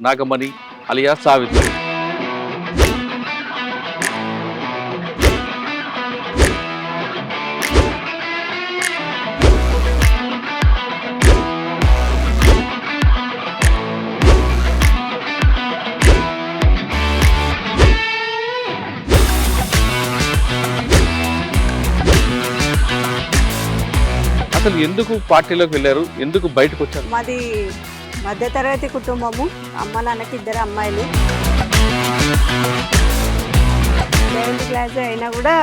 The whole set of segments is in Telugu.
నాగమణి అలియా సావిత్రి. అసలు ఎందుకు పార్టీలోకి వెళ్ళారు? ఎందుకు బయటకు వచ్చారు? మాది మధ్యతరగతి కుటుంబము. అమ్మ నాన్నకి ఇద్దరు అమ్మాయిలు. సెవెంత్ క్లాస్ అయినా కూడా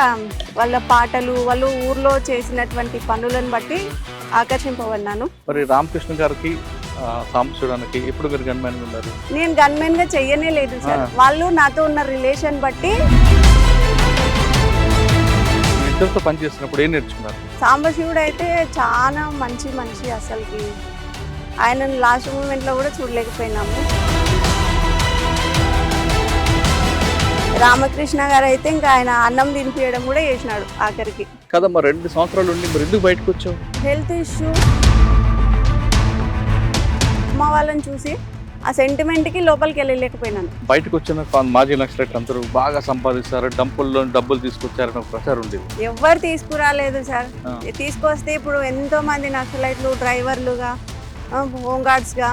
వాళ్ళ పాటలు వాళ్ళు ఊర్లో చేసినటువంటి పనులను బట్టి ఆకర్షింపబడినాను. మరి రామకృష్ణ గారికి ఆ, సాంబశివడానికి ఎప్పుడు మీరు గన్మ్యాన్ ఉన్నారు? నేను గన్మెన్గా చెయ్యనే లేదు సార్. వాళ్ళు నాతో ఉన్న రిలేషన్ బట్టి ఇద్దరితో పని చేసినప్పుడు ఏం నేర్చుకున్నారు? సాంబశివుడు అయితే చాలా మంచి మనిషి అసలుకి. ఆయనను లాస్ట్ మూమెంట్లో కూడా చూడలేకపోయినాము. రామకృష్ణ గారు అయితే ఇంకా ఆయన అన్నం తినిపించడం కూడా చేసినాడు ఆఖరికి. కదమ్మా రెండు సంవత్సరాలు ఉండి మరి ఎందుకు బయటకు వచ్చావు? Health issue. అమ్మ వాళ్ళని చూసి ఆ సెంటిమెంట్కి లోపలికి వెళ్ళలేకపోయినాను. బయటకు వచ్చిన మాజీ నక్సలైట్ అందరూ బాగా సంపాదిస్తారు డబ్బుల్లో డబ్బులు తీసుకొచ్చారని ప్రచారం ఉండేది. ఎవ్వరు తీసుకురాలేదు సార్. తీసుకొస్తే ఇప్పుడు ఎంతో మంది నక్సలైట్లు డ్రైవర్లుగా హోమ్ గార్డ్స్గా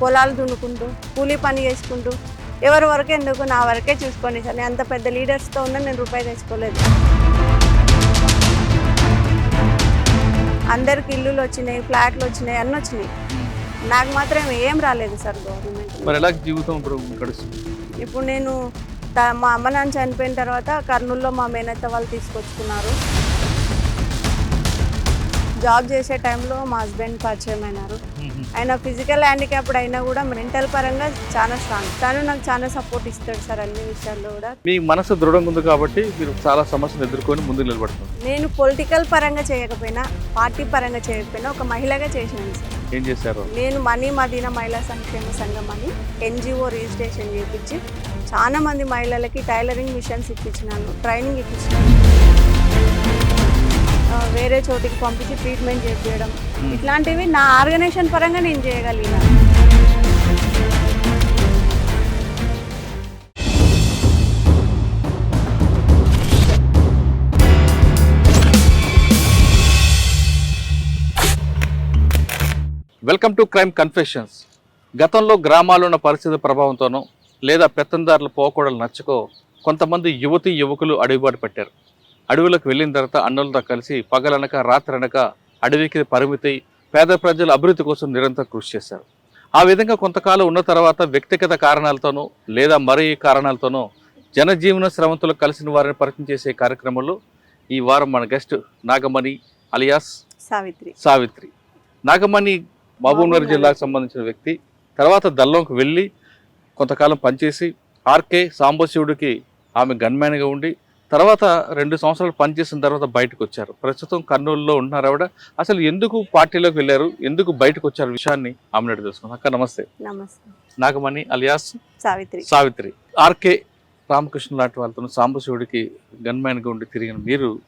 పొలాలు దున్నుకుంటూ కూలీ పని చేసుకుంటూ ఎవరి వరకు ఎందుకు? నా వరకే చూసుకోండి సార్. నేను అంత పెద్ద లీడర్స్తో ఉన్నా నేను రూపాయి తెచ్చుకోలేదు. అందరికి ఇల్లులు వచ్చినాయి ఫ్లాట్లు వచ్చినాయి అన్నీ వచ్చినాయి. నాకు మాత్రం ఏం రాలేదు సార్ గవర్నమెంట్ మరి ఎలా జీవితం ఇప్పుడు గడుస్తుంది? ఇప్పుడు నేను మా అమ్మ నాన్న చనిపోయిన తర్వాత కర్నూలులో మా మేనత్త వాళ్ళు తీసుకొచ్చుకున్నారు. జాబ్ చేసే టైంలో మా హస్బెండ్ పరిచయం అయినారు. ఆయన ఫిజికల్ హ్యాండిక్యాప్డ్ అయినా కూడా మెంటల్ పరంగా చాలా స్ట్రాంగ్. తను నాకు చాలా సపోర్ట్ ఇస్తాడు సార్ అన్ని విషయాల్లో కూడా. మీ మనసు దృఢంగా ఉంది కాబట్టి మీరు చాలా సమస్యలు ఎదుర్కొని ముందుకు నిలబడుతున్నారు. నేను పొలిటికల్ పరంగా చేయకపోయినా పార్టీ పరంగా చేయకపోయినా ఒక మహిళగా చేసినాను సార్. ఏం చేశారు? నేను మనీ మదీనా మహిళా సంక్షేమ సంఘం అని ఎన్జిఓ రిజిస్ట్రేషన్ చేయించి చాలా మంది మహిళలకి టైలరింగ్ మిషన్స్ ఇప్పించినాను ట్రైనింగ్ ఇప్పించినాను. వేరే చోటికి పంపించి ట్రీట్మెంట్ చేపించడం ఇట్లాంటివి నా ఆర్గనైజేషన్ పరంగా నేను చేయగలిగినాను వెల్కమ్ టు క్రైమ్ కన్ఫెషన్స్ గతంలో గ్రామాల్లో ఉన్న పరిస్థితి ప్రభావంతోనో లేదా పెత్తందారుల పోకూడలు నచ్చకో కొంతమంది యువతి యువకులు అడవిబాటు పెట్టారు. అడవులకు వెళ్ళిన తర్వాత అన్నులతో కలిసి పగలనక రాత్రనక అడవికి పరిమితి పేద ప్రజల అభివృద్ధి కోసం నిరంతరం కృషి చేశారు. ఆ విధంగా కొంతకాలం ఉన్న తర్వాత వ్యక్తిగత కారణాలతోనో లేదా మరే కారణాలతోనో జనజీవన శ్రమంతులు కలిసిన వారిని పరిచయం చేసే కార్యక్రమంలో ఈ వారం మన గెస్ట్ నాగమణి అలియాస్ సావిత్రి. సావిత్రి. నాగమణి మహబూబ్నగర్. జిల్లాకు సంబంధించిన వ్యక్తి. తర్వాత దల్లంకు వెళ్ళి కొంతకాలం పనిచేసి ఆర్కే సాంబశివుడికి ఆమె గన్మ్యాన్గా ఉండి తర్వాత రెండు సంవత్సరాలు పనిచేసిన తర్వాత బయటకు వచ్చారు. ప్రస్తుతం కర్నూలులో ఉంటున్నారు ఆవిడ. అసలు ఎందుకు పార్టీలోకి వెళ్ళారు? ఎందుకు బయటకు వచ్చారు? విషయాన్ని ఆమె తెలుసుకుందాం. అక్క నమస్తే. నమస్తే. నాగమణి అలియాస్ సావిత్రి. సావిత్రి. ఆర్కే రామకృష్ణ లాంటి వాళ్ళతో సాంబశివుడికి గన్మ్యాన్గా ఉండి తిరిగిన మీరు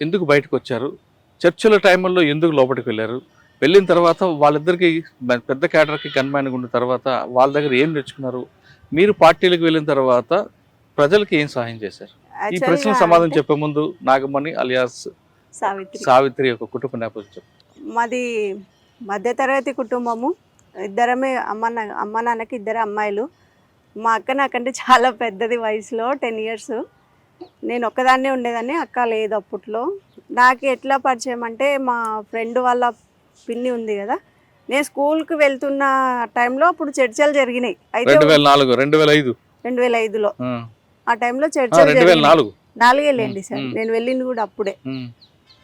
ఎందుకు బయటకు వచ్చారు? చర్చల టైంలో ఎందుకు లోపలికి వెళ్ళారు? వెళ్ళిన తర్వాత వాళ్ళిద్దరికి పెద్ద క్యాడర్కి గన్మ్యాన్గా ఉన్న తర్వాత వాళ్ళ దగ్గర ఏం నేర్చుకున్నారు? మీరు పార్టీలకు వెళ్ళిన తర్వాత ప్రజలకి ఏం సహాయం చేశారు? ఈ ప్రశ్న సమాధానం చెప్పే ముందు నాగమణి అలియాస్ సావిత్రి. సావిత్రి యొక్క కుటుంబ నేపథ్యం. మాది మధ్యతరగతి కుటుంబము. ఇద్దరమే అమ్మ అమ్మ నాన్నకి ఇద్దరు అమ్మాయిలు. మా అక్క నాకంటే చాలా పెద్దది వయసులో టెన్ ఇయర్స్ నేను ఒక్కదాన్నే ఉండేదాన్ని అక్క లేదు అప్పట్లో. నాకు ఎట్లా పరిచయం అంటే మా ఫ్రెండ్ వాళ్ళ పిన్ని ఉంది కదా. నేను స్కూల్కి వెళ్తున్న టైంలో అప్పుడు చర్చలు జరిగినాయి. అయితే రెండు వేల నాలుగు రెండు వేల ఐదు. రెండు వేల ఐదులో. ఆ, టైంలో నాలుగు. నాలుగేళ్ళండి సార్. నేను వెళ్ళింది కూడా అప్పుడే.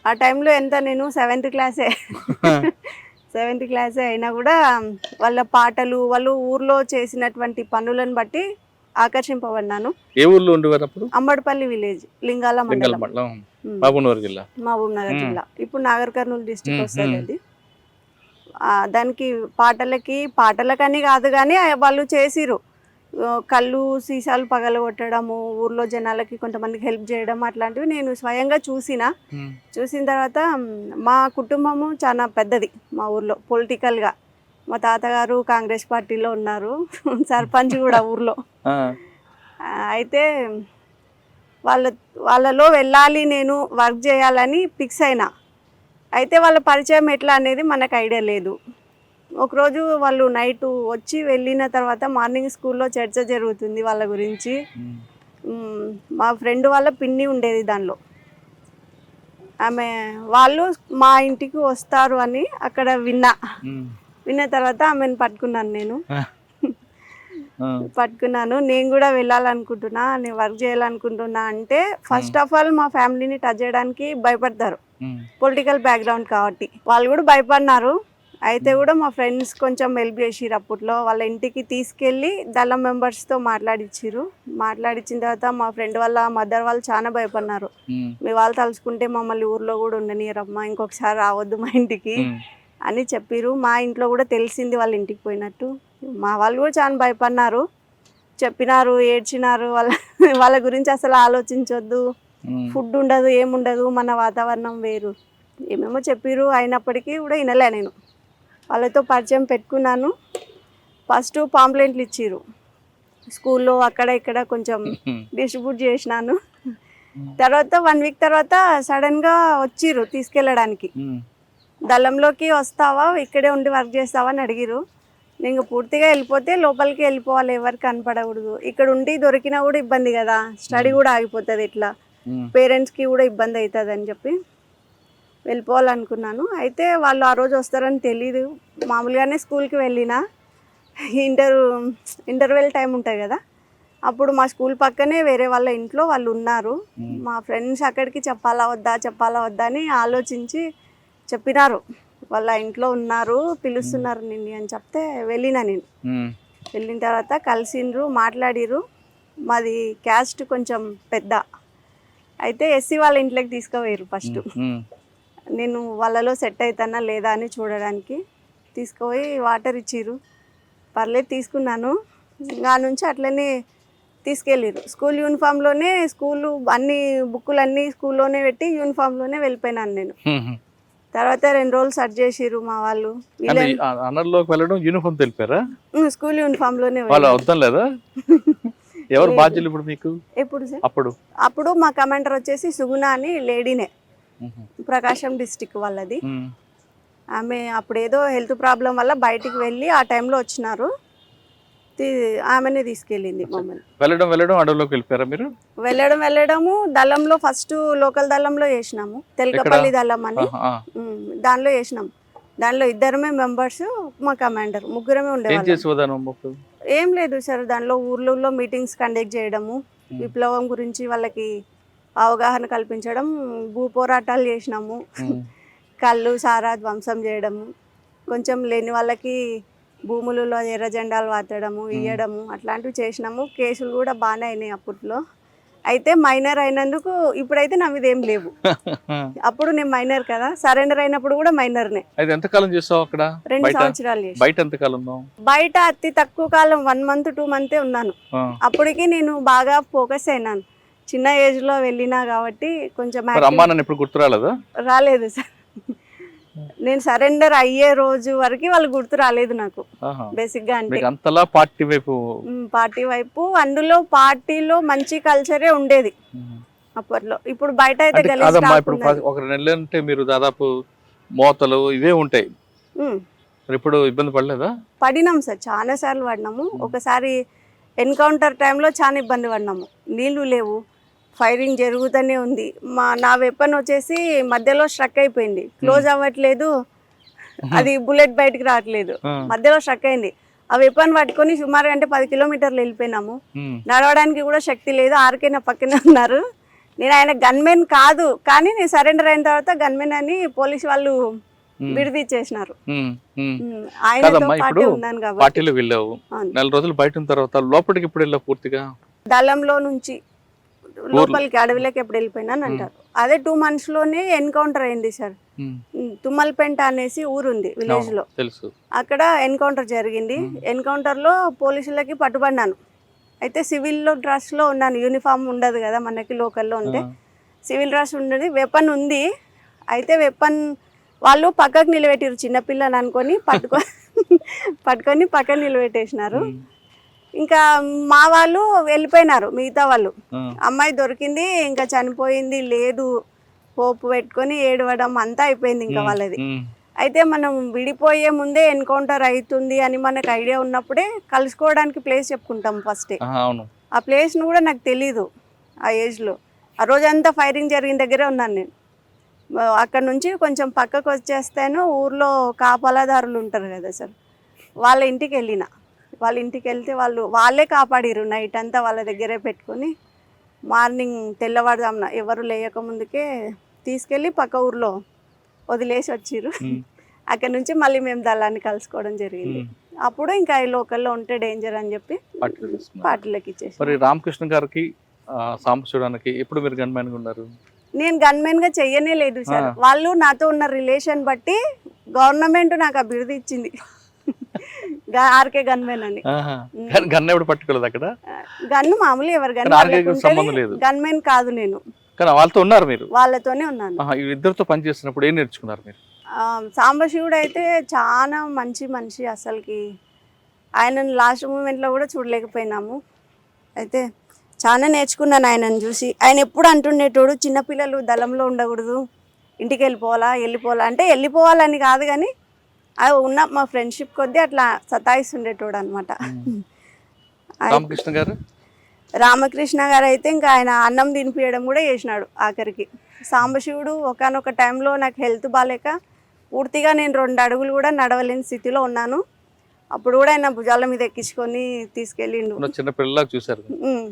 ఆ టైంలో ఎంత నేను సెవెంత్ క్లాసే. సెవెంత్ క్లాసే అయినా కూడా వాళ్ళ పాటలు వాళ్ళు ఊర్లో చేసినటువంటి పనులను బట్టి ఆకర్షింపబడినాను. ఏ ఊర్లో ఉండేవారు అప్పుడు? అమ్మడిపల్లి విలేజ్ లింగాల మండలం. మహబూబ్నగర్ జిల్లా. మహబూబ్ నగర్ మ్. జిల్లా. ఇప్పుడు నాగర్ కర్నూలు డిస్టిక్ వస్తుంది. అది దానికి పాటలకి పాటలకని కాదు కానీ వాళ్ళు చేసిరు కళ్ళు సీసాలు పగలగొట్టడము ఊర్లో జనాలకి కొంతమందికి హెల్ప్ చేయడం అట్లాంటివి నేను స్వయంగా చూసిన. చూసిన తర్వాత మ్, కుటుంబము చాలా పెద్దది మా ఊర్లో పొలిటికల్గా. మా తాతగారు కాంగ్రెస్ పార్టీలో ఉన్నారు. సర్పంచ్ కూడా ఊర్లో. అయితే వాళ్ళ వాళ్ళలో వెళ్ళాలి నేను వర్క్ చేయాలని ఫిక్స్ అయినా. అయితే వాళ్ళ పరిచయం ఎట్లా అనేది మనకు ఐడియా లేదు. ఒకరోజు వాళ్ళు నైట్ వచ్చి వెళ్ళిన తర్వాత మార్నింగ్ స్కూల్లో చర్చ జరుగుతుంది వాళ్ళ గురించి. మ్, ఫ్రెండ్ వాళ్ళ పిన్ని ఉండేది దానిలో. ఆమె వాళ్ళు మా ఇంటికి వస్తారు అని అక్కడ విన్నా. విన్న తర్వాత ఆమెను పట్టుకున్నాను నేను. పట్టుకున్నాను. నేను కూడా వెళ్ళాలనుకుంటున్నా నేను వర్క్ చేయాలనుకుంటున్నా అంటే ఫస్ట్ ఆఫ్ ఆల్ మా ఫ్యామిలీని టచ్ చేయడానికి భయపడతారు. పొలిటికల్ బ్యాక్గ్రౌండ్ కాబట్టి. వాళ్ళు కూడా భయపడినారు. అయితే కూడా మా ఫ్రెండ్స్ కొంచెం హెల్ప్ చేసిరు అప్పట్లో. వాళ్ళ ఇంటికి తీసుకెళ్ళి దళం మెంబర్స్తో మాట్లాడిచ్చిరు మాట్లాడిచ్చిన తర్వాత మా ఫ్రెండ్ వాళ్ళ మదర్ వాళ్ళు చాలా భయపడినారు. మీ వాళ్ళు తలుచుకుంటే మమ్మల్ని ఊర్లో కూడా ఉండనియరమ్మా ఇంకొకసారి రావద్దు మా ఇంటికి అని చెప్పిరు మా ఇంట్లో కూడా తెలిసింది వాళ్ళ ఇంటికి పోయినట్టు. మా వాళ్ళు కూడా చాలా భయపడినారు. చెప్పినారు ఏడ్చినారు. వాళ్ళ వాళ్ళ గురించి అసలు ఆలోచించొద్దు. ఫుడ్ ఉండదు ఏముండదు మన వాతావరణం వేరు. ఏమేమో చెప్పిరు అయినప్పటికీ కూడా వినలే నేను. వాళ్ళతో పరిచయం పెట్టుకున్నాను. ఫస్ట్ పాంప్లెంట్లు ఇచ్చిర్రు. స్కూల్లో అక్కడ ఇక్కడ కొంచెం డిస్ట్రిబ్యూట్ చేసినాను. తర్వాత వన్ వీక్ తర్వాత సడన్గా వచ్చిర్రు తీసుకెళ్ళడానికి. ఉమ్, దళంలోకి వస్తావా? ఇక్కడే ఉండి వర్క్ చేస్తావా అని అడిగిరు నేను పూర్తిగా వెళ్ళిపోతే లోపలికి వెళ్ళిపోవాలి. ఎవరికి కనపడకూడదు. ఇక్కడ ఉండి దొరికినా కూడా ఇబ్బంది కదా. స్టడీ కూడా ఆగిపోతుంది ఇట్లా. పేరెంట్స్కి కూడా ఇబ్బంది అవుతుంది అని చెప్పి. వెళ్ళిపోవాలనుకున్నాను. అయితే వాళ్ళు ఆ రోజు వస్తారని తెలీదు. మామూలుగానే స్కూల్కి వెళ్ళిన ఇంటర్ ఇంటర్వెల్ టైం ఉంటుంది కదా. అప్పుడు మా స్కూల్ పక్కనే వేరే వాళ్ళ ఇంట్లో వాళ్ళు ఉన్నారు. మా ఫ్రెండ్స్ అక్కడికి చెప్పాలా వద్దా చెప్పాలా వద్దా అని ఆలోచించి చెప్పినారు. వాళ్ళ ఇంట్లో ఉన్నారు పిలుస్తున్నారు నిన్ను అని చెప్తే వెళ్ళిన నేను. వెళ్ళిన తర్వాత కలిసిండ్రు మాట్లాడిర్రు. మాది క్యాస్ట్ కొంచెం పెద్ద. అయితే ఎస్సీ వాళ్ళ ఇంట్లోకి తీసుకుపోయారు ఫస్ట్. నేను వాళ్ళలో సెట్ అవుతానా లేదా అని చూడడానికి తీసుకుపోయి వాటర్ ఇచ్చిర్రు. పర్లేదు తీసుకున్నాను. ఇంకా నుంచి అట్లనే తీసుకెళ్ళిర్రు. స్కూల్ యూనిఫామ్లోనే స్కూల్ అన్ని బుక్కులు అన్నీ స్కూల్లోనే పెట్టి యూనిఫామ్లోనే వెళ్ళిపోయినాను నేను. తర్వాత రెండు రోజులు సర్చ్ చేసిర్రు మా వాళ్ళు. అంటే ఈ అ- అనర్లోకి వెళ్ళడం యూనిఫామ్ తెలిపారా? స్కూల్ యూనిఫామ్లోనే వాళ్ళు వద్దాం లేదా? ఎవరు బాధ్యులు ఇప్పుడు మీకు? ఎప్పుడు అప్పుడు? అప్పుడు మా కమాండర్ వచ్చేసి సుగుణ అని లేడీనే. ప్రకాశం డిస్టిక్ వాళ్ళది. ఆమె అప్పుడు ఏదో హెల్త్ ప్రాబ్లం వల్ల బయటికి వెళ్ళి ఆ టైంలో వచ్చినారు. ఆమెనే తీసుకెళ్ళింది మమ్మల్ని. వెళ్ళడం వెళ్ళడం అడవిలోకి వెళ్ళిపోయారా మీరు? వెళ్ళడం వెళ్ళడము దళంలో ఫస్ట్ లోకల్ దళంలో వేసినాము. తెలకపల్లి దళం అని. దానిలో వేసినాం. దానిలో ఇద్దరమే మెంబర్స్ మా కమాండర్ ముగ్గురమే ఉండేవాళ్ళం. ఏం లేదు సార్ దానిలో ఊర్లలో మీటింగ్స్ కండక్ట్ చేయడము. విప్లవం గురించి వాళ్ళకి అవగాహన కల్పించడం భూ పోరాటాలు చేసినాము కళ్ళు సారా ధ్వంసం చేయడము కొంచెం లేని వాళ్ళకి భూములలో ఎర్ర జెండాలు వాతడము ఇయ్యడము అట్లాంటివి చేసినాము. కేసులు కూడా బాగానే అయినాయి అప్పట్లో. అయితే మైనర్ అయినందుకు ఇప్పుడైతే నా మీద ఏం లేవు. అప్పుడు నేను మైనర్ కదా సరెండర్ అయినప్పుడు కూడా మైనర్నే. అయితే ఎంతకాలం చేస్తావు అక్కడ? రెండు సంవత్సరాలు బయట ఎంతకాలం బయట అతి తక్కువ కాలం వన్ మంత్ టూ మంతే ఉన్నాను. అప్పటికి నేను బాగా ఫోకస్ అయినాను. చిన్న ఏజ్లో వెళ్ళినా కాబట్టి కొంచెం అమ్మా నన్ను ఇప్పుడు గుర్తు రాలేదా? రాలేదు సార్. నేను సరెండర్ అయ్యే రోజు వరకు వాళ్ళు గుర్తు రాలేదు నాకు. బేసిక్గా అంటే. అంతలా పార్టీ వైపు పార్టీ వైపు. అందులో పార్టీలో మంచి కల్చరే ఉండేది. అప్పట్లో. ఇప్పుడు బయట అయితే ఇప్పుడు ఒక నెల అంటే మీరు దాదాపు మోతలు ఇవే ఉంటాయి. ఇప్పుడు ఇబ్బంది పడలేదా? పడినాం సార్. చాలా సార్లు పడినాము. ఒకసారి ఎన్కౌంటర్ టైంలో చాలా ఇబ్బంది పడినాము. నీళ్ళు లేవు. ఫైరింగ్ జరుగుతూనే ఉంది. మా నా వెపన్ వచ్చేసి మధ్యలో స్ట్రక్ అయిపోయింది. క్లోజ్ అవ్వట్లేదు. అది బుల్లెట్ బయటికి రావట్లేదు. మధ్యలో స్ట్రక్ అయింది. ఆ వెపన్ పట్టుకొని సుమారు అంటే పది కిలోమీటర్లు వెళ్ళిపోయినాము. నడవడానికి కూడా శక్తి లేదు. ఆర్కే నా పక్కనే ఉన్నారు. నేను ఆయన గన్మెన్ కాదు. కానీ నేను సరెండర్ అయిన తర్వాత గన్మెన్ అని పోలీస్ వాళ్ళు. విడిదిచ్చేసినారు కాబట్టి. పార్టీలో వెళ్ళావు. నెల రోజులు బయట తర్వాత లోపలికి ఇప్పుడు వెళ్ళావు పూర్తిగా? దళంలో నుంచి. లోపలికి అడవిలోకి ఎప్పుడు వెళ్ళిపోయినాను అంటారు. అదే టూ మంత్స్లోనే ఎన్కౌంటర్ అయింది సార్. తుమ్మలపెంట అనేసి ఊరుంది విలేజ్లో. అక్కడ ఎన్కౌంటర్ జరిగింది. ఎన్కౌంటర్లో పోలీసులకి పట్టుబడినాను అయితే సివిల్లో డ్రెస్లో ఉన్నాను. యూనిఫామ్ ఉండదు కదా మనకి లోకల్లో ఉంటే. సివిల్ డ్రెస్ ఉండదు. వెపన్ ఉంది. అయితే వెపన్ వాళ్ళు పక్కకు నిలబెట్టారు చిన్నపిల్లని అనుకొని పట్టుకొని పట్టుకొని పక్కన నిలబెట్టేసినారు. ఇంకా మా వాళ్ళు వెళ్ళిపోయినారు మిగతా వాళ్ళు. అమ్మాయి దొరికింది ఇంకా చనిపోయింది లేదు. పోపు పెట్టుకొని ఏడవడం అంతా అయిపోయింది ఇంకా వాళ్ళది. అయితే మనం విడిపోయే ముందే ఎన్కౌంటర్ అవుతుంది అని మనకు ఐడియా ఉన్నప్పుడే కలుసుకోవడానికి ప్లేస్ చెప్పుకుంటాం ఫస్టే. ఆ ప్లేస్ను కూడా నాకు తెలీదు ఆ ఏజ్లో. ఆ రోజంతా ఫైరింగ్ జరిగిన దగ్గరే ఉన్నాను నేను. అక్కడ నుంచి కొంచెం పక్కకు వచ్చేస్తాను ఊర్లో కాపలాదారులు ఉంటారు కదా సార్ వాళ్ళ ఇంటికి వెళ్ళిన. వాళ్ళ ఇంటికి వెళ్తే వాళ్ళు వాళ్ళే కాపాడిరు నైట్ అంతా వాళ్ళ దగ్గరే పెట్టుకొని మార్నింగ్ తెల్లవారుజామున ఎవరు లేయక ముందుకే తీసుకెళ్ళి పక్క ఊర్లో వదిలేసి వచ్చిర్రు. అక్కడ నుంచి మళ్ళీ మేము దళాన్ని కలుసుకోవడం జరిగింది. అప్పుడు ఇంకా ఈ లోకల్లో ఉంటే డేంజర్ అని చెప్పి. పార్టీలోకి ఇచ్చేసి మరి రామకృష్ణ గారికి సాంబశివడానికి ఎప్పుడు మీరు గన్మ్యాన్గా ఉన్నారు నేను గన్మెన్గా చెయ్యనే లేదు సార్. వాళ్ళు నాతో ఉన్న రిలేషన్ బట్టి గవర్నమెంట్ నాకు బిరుదు ఇచ్చింది ఆర్కే గన్మెన్ అని. గన్- గన్ ఎప్పుడు పట్టుకోలేదు అక్కడ? గన్ను మామూలు ఎవరు సంబంధం లేదు. గన్మెన్ కాదు నేను. కానీ వాళ్ళతో ఉన్నారు మీరు? వాళ్ళతోనే ఉన్నాను. ఇద్దరితో పని చేస్తున్నప్పుడు ఏం నేర్చుకున్నారు మీరు? సాంబశివుడు అయితే చాలా మంచి మనిషి అసలుకి. ఆయనను లాస్ట్ మూమెంట్లో కూడా చూడలేకపోయినాము. అయితే చాలా నేర్చుకున్నాను ఆయనను చూసి. ఆయన ఎప్పుడు అంటుండేటోడు చిన్నపిల్లలు దళంలో ఉండకూడదు ఇంటికి వెళ్ళిపోవాలా వెళ్ళిపోవాలా. అంటే వెళ్ళిపోవాలని కాదు కానీ అది ఉన్న మా ఫ్రెండ్షిప్ కొద్దీ అట్లా సతాయిస్తుండేటోడు అనమాట రామకృష్ణ గారు? రామకృష్ణ గారు అయితే ఇంకా ఆయన అన్నం తినిపించడం కూడా చేసినాడు ఆఖరికి. సాంబశివుడు ఒకనొక టైంలో నాకు హెల్త్ బాగాలేక పూర్తిగా నేను రెండు అడుగులు కూడా నడవలేని స్థితిలో ఉన్నాను. అప్పుడు కూడా ఆయన భుజాల మీద ఎక్కించుకొని తీసుకెళ్ళిండు. ఉన్న చిన్న పిల్లలాగా చూశారు. ఉమ్.